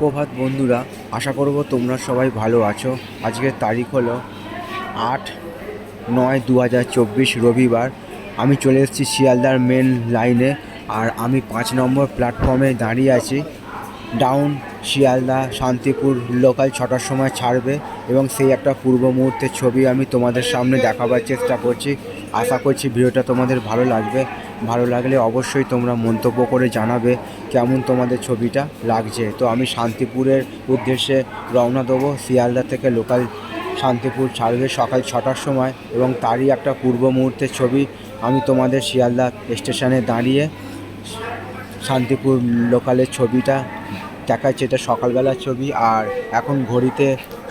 সুপ্রভাত বন্ধুরা, আশা করব তোমরা সবাই ভালো আছো। আজকের তারিখ হলো আট নয় দু হাজার চব্বিশ রবিবার। আমি চলে এসেছি শিয়ালদার মেন লাইনে আর আমি পাঁচ নম্বর প্ল্যাটফর্মে দাঁড়িয়ে আছি। ডাউন শিয়ালদা শান্তিপুর লোকাল ছটার সময় ছাড়বে এবং সেই একটা পূর্ব মুহূর্তের ছবি আমি তোমাদের সামনে দেখাবার চেষ্টা করছি। আশা করছি ভিডিওটা তোমাদের ভালো লাগবে। ভালো লাগলে অবশ্যই তোমরা মন্তব্য করে জানাবে কেমন তোমাদের ছবিটা লাগছে। তো আমি শান্তিপুরের উদ্দেশ্যে রওনা দেবো। শিয়ালদা থেকে লোকাল শান্তিপুর ছাড়বে সকাল ছটার সময় এবং তারই একটা পূর্ব মুহূর্তের ছবি আমি তোমাদের শিয়ালদা স্টেশনে দাঁড়িয়ে শান্তিপুর লোকালের ছবিটা দেখাচ্ছে এটা সকালবেলার ছবি আর এখন ঘড়িতে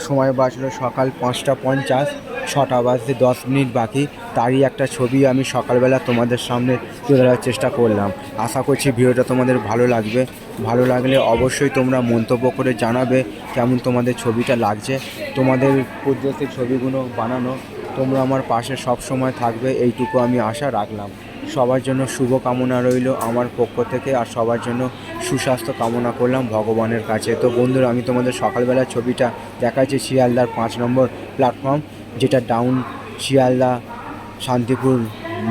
সময় বাজলো সকাল পাঁচটা পঞ্চাশ, ছটা বাজতে দশ মিনিট বাকি। তারই একটা ছবি আমি সকালবেলা তোমাদের সামনে তুলে ধরার চেষ্টা করলাম। আশা করছি ভিডিওটা তোমাদের ভালো লাগবে। ভালো লাগলে অবশ্যই তোমরা মন্তব্য করে জানাবে কেমন তোমাদের ছবিটা লাগছে। তোমাদের উদ্দেশ্যে ছবিগুলো বানানো তোমরা আমার পাশে সব সময় থাকবে, এইটুকু আমি আশা রাখলাম। সবার জন্য শুভ কামনা রইল আমার পক্ষ থেকে আর সবার জন্য সুস্বাস্থ্য কামনা করলাম ভগবানের কাছে। তো বন্ধুরা, আমি তোমাদের সকালবেলা ছবিটা দেখাচ্ছি শিয়ালদার পাঁচ নম্বর প্ল্যাটফর্ম যেটা ডাউন শিয়ালদা শান্তিপুর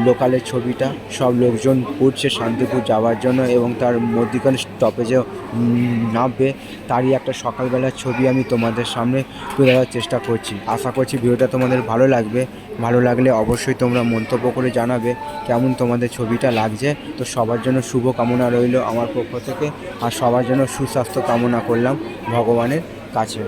লোকালের ছবিটা। সব লোকজন উঠছে শান্তিপুর যাওয়ার জন্য এবং তার মধ্যিখানে স্টপেজেও উম, নামবে। তারই একটা সকালবেলার ছবি আমি তোমাদের সামনে তুলে দেওয়ার চেষ্টা করছি। আশা করছি ভিডিওটা তোমাদের ভালো লাগবে। ভালো লাগলে অবশ্যই তোমরা মন্তব্য করে জানাবে কেমন তোমাদের ছবিটা লাগছে। তো সবার জন্য শুভ কামনা রইল আমার পক্ষ থেকে। আর সবার জন্য সুস্বাস্থ্য কামনা করলাম ভগবানের কাছে।